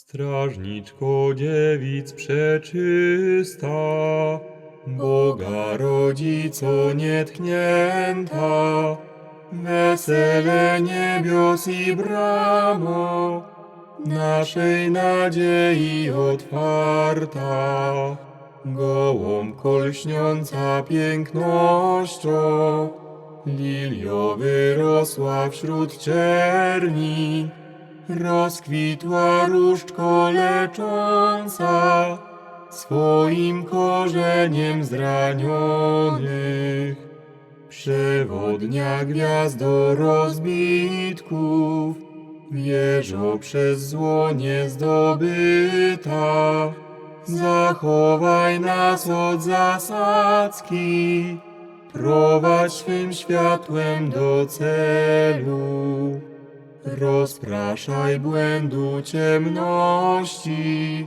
Strażniczko dziewic przeczysta, Boga rodzico nietknięta, wesele niebios i bramo, naszej nadziei otwarta, gołąbko lśniąca pięknością, lilio wyrosła wśród czerni, rozkwitła różdżko lecząca, swoim korzeniem zranionych. Przewodnia gwiazdo rozbitków, wieżo przez zło niezdobyta, zachowaj nas od zasadzki, prowadź swym światłem do celu. Rozpraszaj błędu ciemności,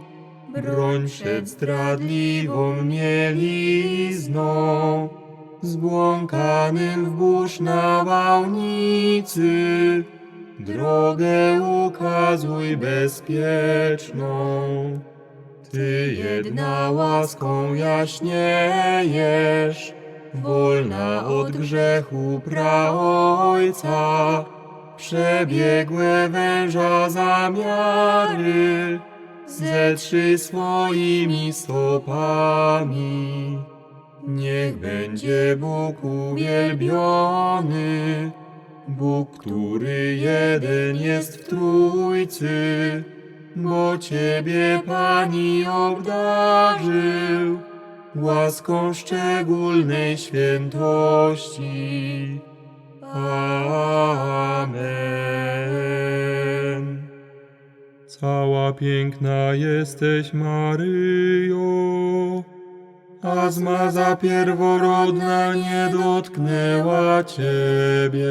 broń przed zdradliwą mielizną, zbłąkanym w burz nawałnicy, drogę ukazuj bezpieczną. Ty jedna łaską jaśniejesz, wolna od grzechu praojca, przebiegłe węża zamiary, zetrzyj swoimi stopami. Niech będzie Bóg uwielbiony, Bóg, który jeden jest w Trójcy, bo Ciebie Pani obdarzył łaską szczególnej świętości. Amen. Cała piękna jesteś Maryjo, a zmaza pierworodna nie dotknęła Ciebie.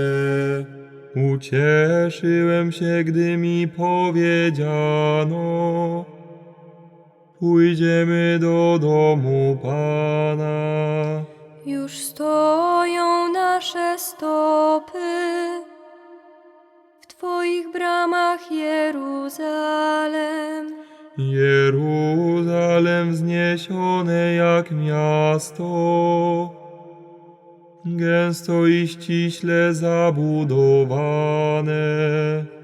Ucieszyłem się, gdy mi powiedziano, pójdziemy do domu Pana. Już stoją nasze stopy w Twoich bramach, Jeruzalem. Jeruzalem wzniesione jak miasto, gęsto i ściśle zabudowane.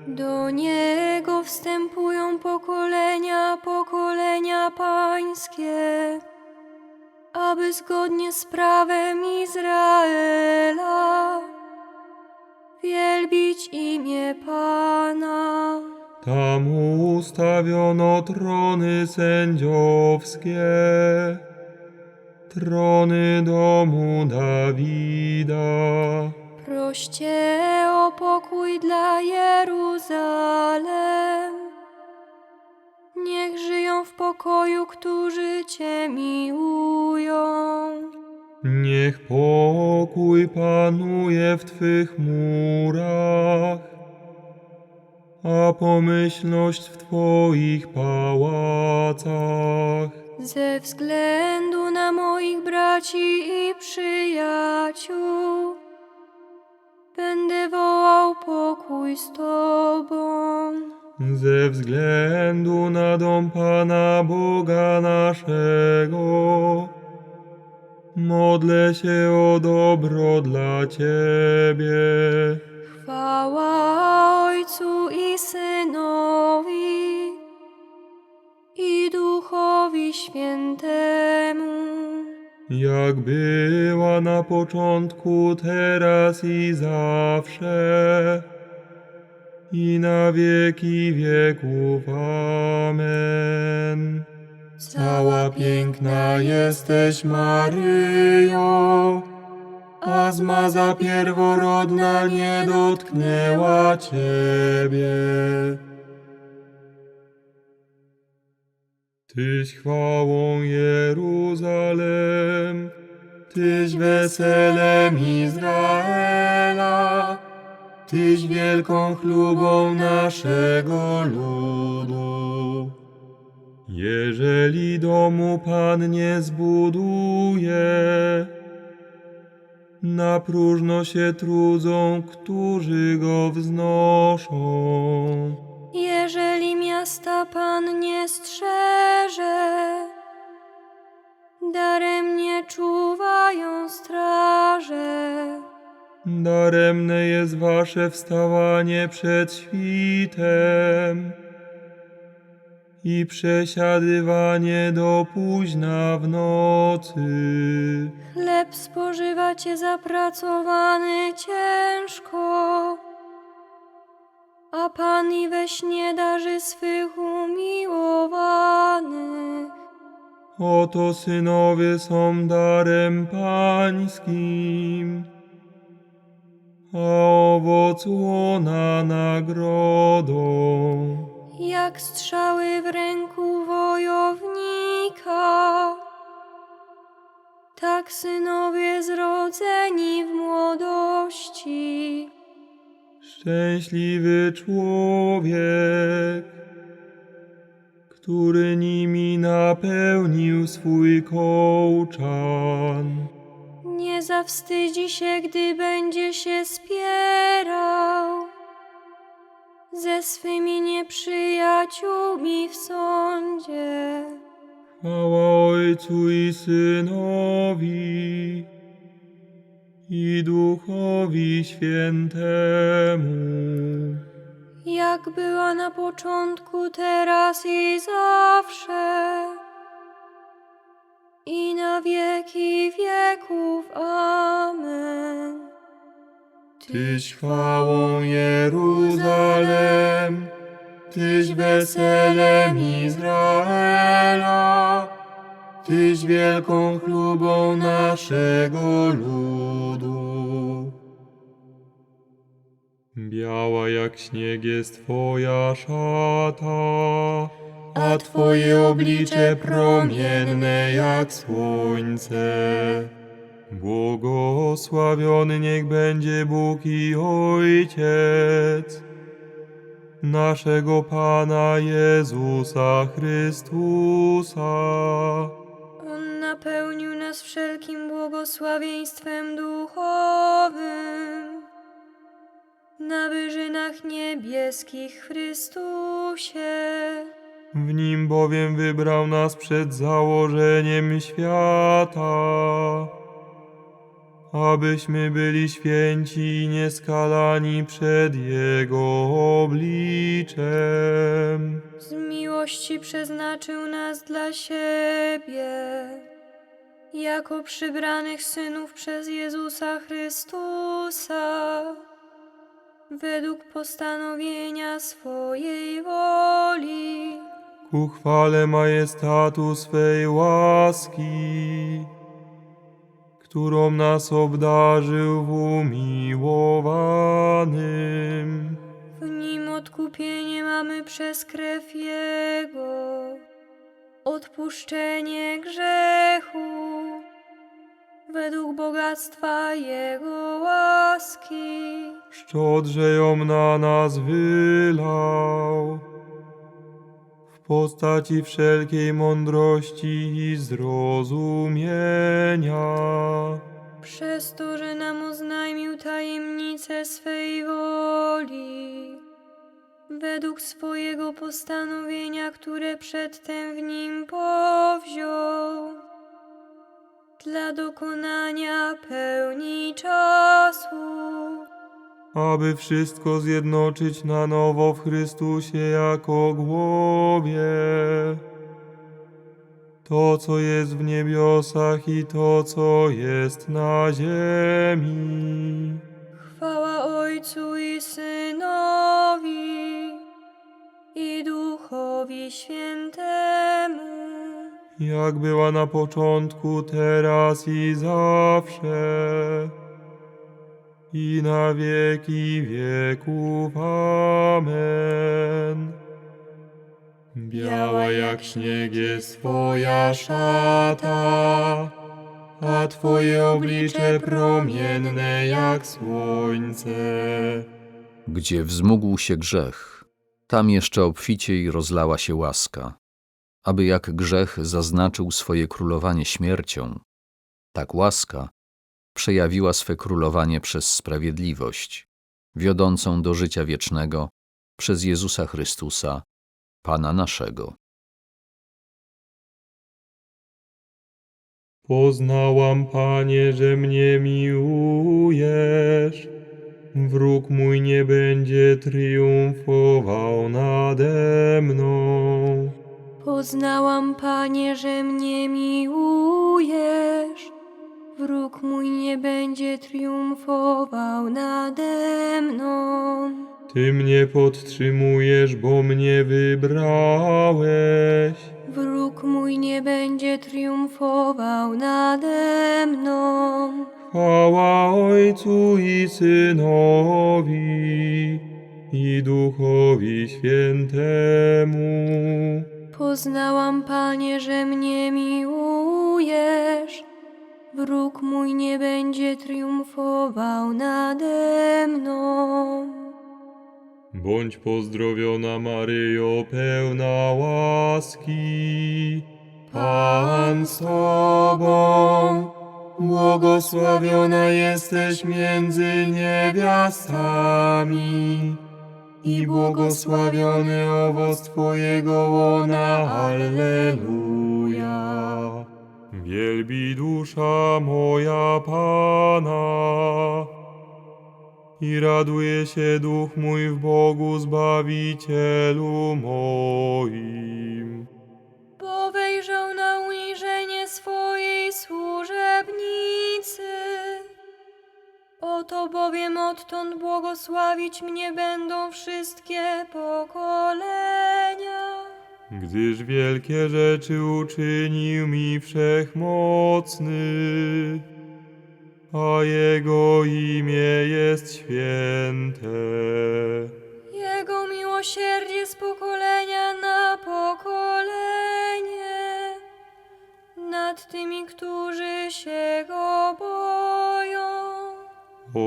Do niego wstępują pokolenia, pokolenia pańskie, aby zgodnie z prawem Izraela wielbić imię Pana. Tam ustawiono trony sędziowskie, trony domu Dawida. Proście o pokój dla Jeruzalem. Niech żyją w pokoju, którzy Cię miłują. Niech pokój panuje w Twych murach, a pomyślność w Twoich pałacach. Ze względu na moich braci i przyjaciół, będę wołał pokój z Tobą. Ze względu na dom Pana Boga naszego, modlę się o dobro dla Ciebie. Chwała Ojcu i Synowi i Duchowi Świętemu. Jak była na początku, teraz i zawsze, i na wieki wieków. Amen. Cała piękna jesteś Maryjo, a zmaza pierworodna nie dotknęła Ciebie. Tyś chwałą Jeruzalem, Tyś weselem Izraela, Tyś wielką chlubą naszego ludu. Jeżeli domu Pan nie zbuduje, na próżno się trudzą, którzy go wznoszą. Jeżeli miasta Pan nie strzeże, daremnie czuwają straże. Daremne jest wasze wstawanie przed świtem i przesiadywanie do późna w nocy. Chleb spożywacie zapracowany ciężko, a Pan i we śnie darzy swych umiłowanych. Oto synowie są darem pańskim, a owoc łona nagrodą. Jak strzały w ręku wojownika, tak synowie zrodzeni w młodości. Szczęśliwy człowiek, który nimi napełnił swój kołczan. Nie zawstydzi się, gdy będzie się spierał ze swymi nieprzyjaciółmi w sądzie. Chwała Ojcu i Synowi i Duchowi Świętemu. Jak była na początku, teraz i zawsze, i na wieki wieków. Amen. Tyś chwałą Jeruzalem, Tyś weselem Izraela, Tyś wielką chlubą naszego ludu. Biała jak śnieg jest Twoja szata, a Twoje oblicze promienne jak słońce. Błogosławiony niech będzie Bóg i Ojciec naszego Pana Jezusa Chrystusa. On napełnił nas wszelkim błogosławieństwem duchowym na wyżynach niebieskich Chrystusie. W nim bowiem wybrał nas przed założeniem świata, abyśmy byli święci i nieskalani przed Jego obliczem. Z miłości przeznaczył nas dla siebie, jako przybranych synów przez Jezusa Chrystusa, według postanowienia swojej woli. Ku chwale majestatu swej łaski, którą nas obdarzył w umiłowanym. W nim odkupienie mamy przez krew Jego, odpuszczenie grzechu, według bogactwa Jego łaski. Szczodrze ją na nas wylał, postaci wszelkiej mądrości i zrozumienia. Przez to, że nam oznajmił tajemnicę swej woli, według swojego postanowienia, które przedtem w nim powziął, dla dokonania pełni czasu. Aby wszystko zjednoczyć na nowo w Chrystusie jako głowie. To, co jest w niebiosach i to, co jest na ziemi. Chwała Ojcu i Synowi i Duchowi Świętemu. Jak była na początku, teraz i zawsze, i na wieki wieków. Amen. Biała jak śnieg jest Twoja szata, a Twoje oblicze promienne jak słońce. Gdzie wzmógł się grzech, tam jeszcze obficiej rozlała się łaska, aby jak grzech zaznaczył swoje królowanie śmiercią, tak łaska przejawiła swe królowanie przez sprawiedliwość, wiodącą do życia wiecznego przez Jezusa Chrystusa, Pana naszego. Poznałam, Panie, że mnie miłujesz. Wróg mój nie będzie triumfował nade mną. Poznałam, Panie, że mnie miłujesz. Wróg mój nie będzie triumfował nade mną. Ty mnie podtrzymujesz, bo mnie wybrałeś. Wróg mój nie będzie triumfował nade mną. Chwała Ojcu i Synowi i Duchowi Świętemu. Poznałam, Panie, że mnie miłujesz. Wróg mój nie będzie triumfował nade mną. Bądź pozdrowiona Maryjo, pełna łaski. Pan z Tobą, błogosławiona jesteś między niewiastami i błogosławiony owoc Twojego łona. Alleluja. Wielbi dusza moja Pana i raduje się duch mój w Bogu Zbawicielu moim. Bo wejrzał na uniżenie swojej służebnicy. Oto bowiem odtąd błogosławić mnie będą wszystkie pokolenia. Gdyż wielkie rzeczy uczynił mi wszechmocny, a Jego imię jest święte. Jego miłosierdzie z pokolenia na pokolenie nad tymi, którzy się go boją.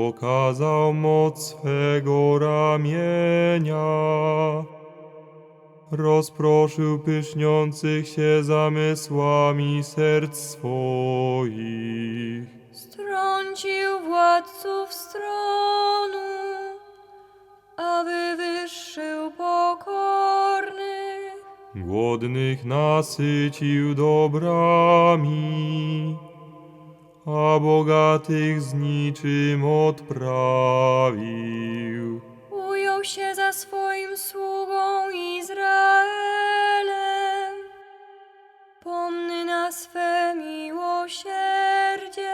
Okazał moc swego ramienia, rozproszył pyszniących się zamysłami serc swoich. Strącił władców stronu, a wywyższył pokornych. Głodnych nasycił dobrami, a bogatych z niczym odprawił. Się za swoim sługą Izraelem. Pomny na swe miłosierdzie.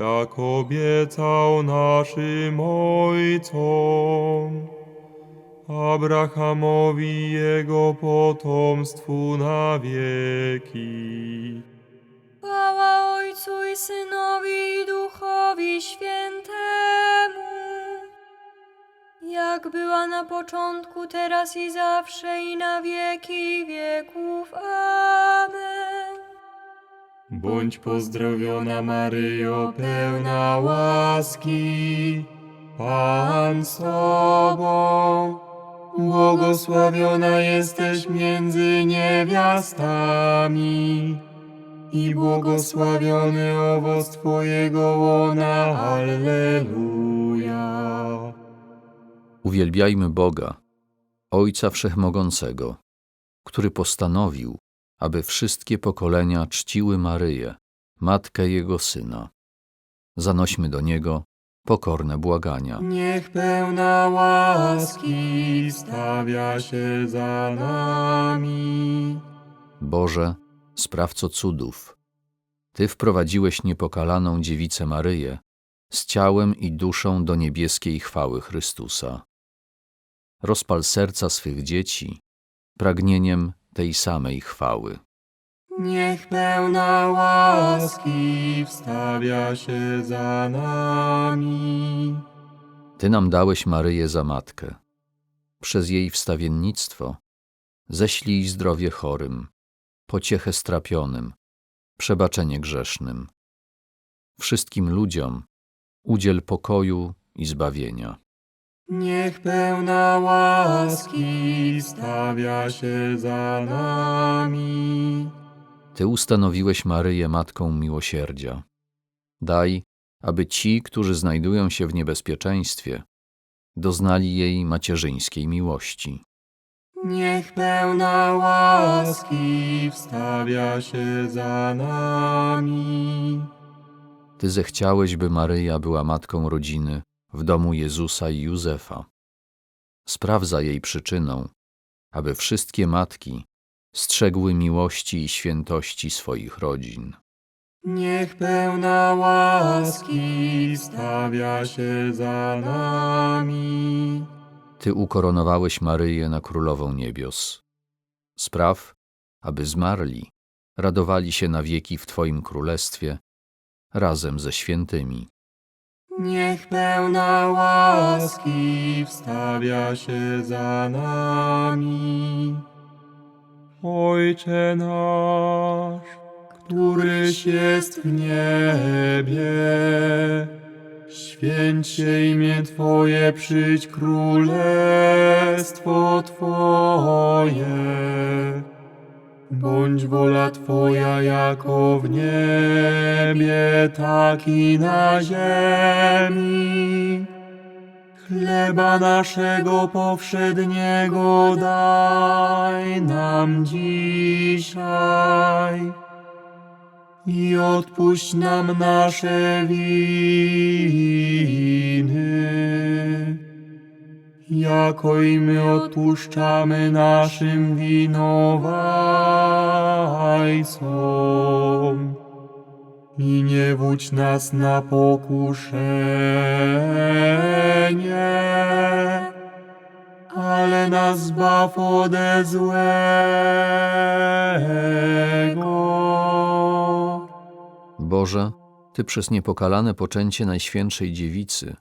Jak obiecał naszym ojcom, Abrahamowi i jego potomstwu na wieki. Chwała Ojcu i Synowi i Duchowi jak była na początku, teraz i zawsze i na wieki wieków. Amen. Bądź pozdrowiona Maryjo, pełna łaski, Pan z Tobą. Błogosławiona jesteś między niewiastami i błogosławiony owoc Twojego łona. Alleluja. Uwielbiajmy Boga, Ojca Wszechmogącego, który postanowił, aby wszystkie pokolenia czciły Maryję, matkę Jego Syna. Zanośmy do Niego pokorne błagania. Niech pełna łaski stawia się za nami. Boże, sprawco cudów, Ty wprowadziłeś niepokalaną dziewicę Maryję z ciałem i duszą do niebieskiej chwały Chrystusa. Rozpal serca swych dzieci pragnieniem tej samej chwały. Niech pełna łaski wstawia się za nami. Ty nam dałeś Maryję za matkę. Przez jej wstawiennictwo ześlij zdrowie chorym, pociechę strapionym, przebaczenie grzesznym. Wszystkim ludziom udziel pokoju i zbawienia. Niech pełna łaski stawia się za nami. Ty ustanowiłeś Maryję Matką Miłosierdzia. Daj, aby ci, którzy znajdują się w niebezpieczeństwie, doznali jej macierzyńskiej miłości. Niech pełna łaski wstawia się za nami. Ty zechciałeś, by Maryja była matką rodziny w domu Jezusa i Józefa. Spraw za jej przyczyną, aby wszystkie matki strzegły miłości i świętości swoich rodzin. Niech pełna łaski stawia się za nami. Ty ukoronowałeś Maryję na królową niebios. Spraw, aby zmarli radowali się na wieki w Twoim królestwie razem ze świętymi. Niech pełna łaski wstawia się za nami. Ojcze nasz, któryś jest w niebie, święć się imię Twoje, przyjdź królestwo Twoje. Bądź wola Twoja jako w niebie, tak i na ziemi. Chleba naszego powszedniego daj nam dzisiaj. I odpuść nam nasze winy, jako i my odpuszczamy naszym winowajcom. I nie wódź nas na pokuszenie, ale nas zbaw ode złego. Boże, Ty przez niepokalane poczęcie Najświętszej Dziewicy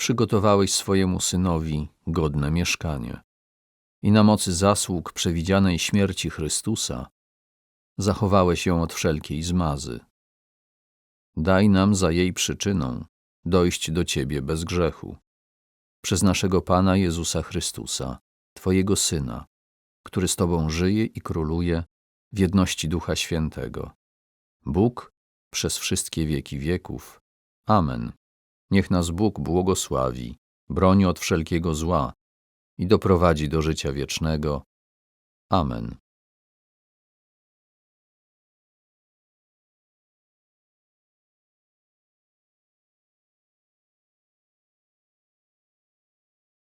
przygotowałeś swojemu Synowi godne mieszkanie i na mocy zasług przewidzianej śmierci Chrystusa zachowałeś ją od wszelkiej zmazy. Daj nam za jej przyczyną dojść do Ciebie bez grzechu. Przez naszego Pana Jezusa Chrystusa, Twojego Syna, który z Tobą żyje i króluje w jedności Ducha Świętego. Bóg przez wszystkie wieki wieków. Amen. Niech nas Bóg błogosławi, broni od wszelkiego zła i doprowadzi do życia wiecznego. Amen.